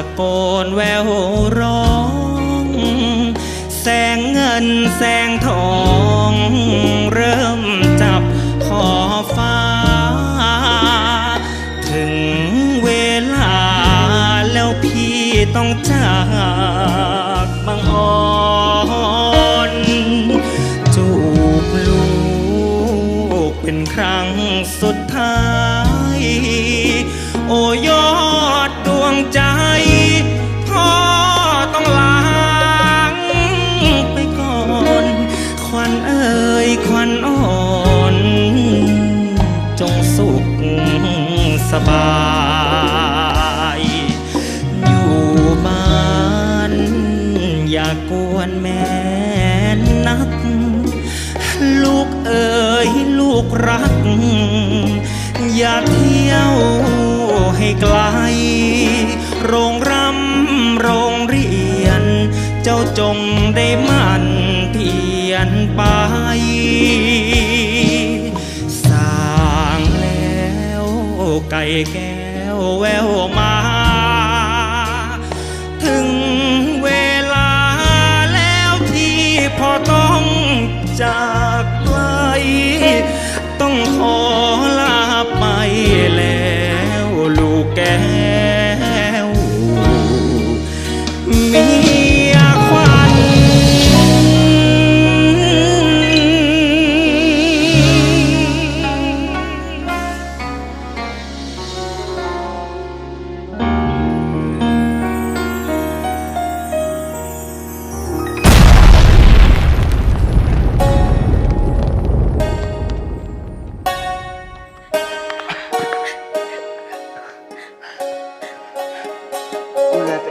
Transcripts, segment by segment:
ะโกนแววร้อง แสงเงินแสงทอง เริ่มจับขอฟ้า ถึงเวลาแล้วพี่ต้องจากบางอ่อนจูบลูกเป็นครั้งสุดท้าย โอยอด อย่ากวนแม่นัก ลูกเอ๋ยลูกรัก อย่าเที่ยวให้ไกล โรงรำโรงเรียน เจ้าจงได้มันเพียนไปสร้างแล้วไก่แก้วแววมา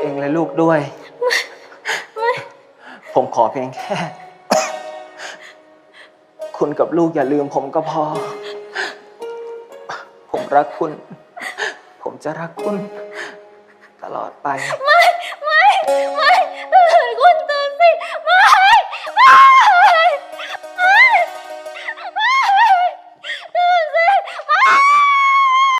องและลูกด้วย ผมขอเพียงแค่ คุณกับลูกอย่าลืมผมก็พอ ผมรักคุณ ผมจะรักคุณ ตลอดไป ไม่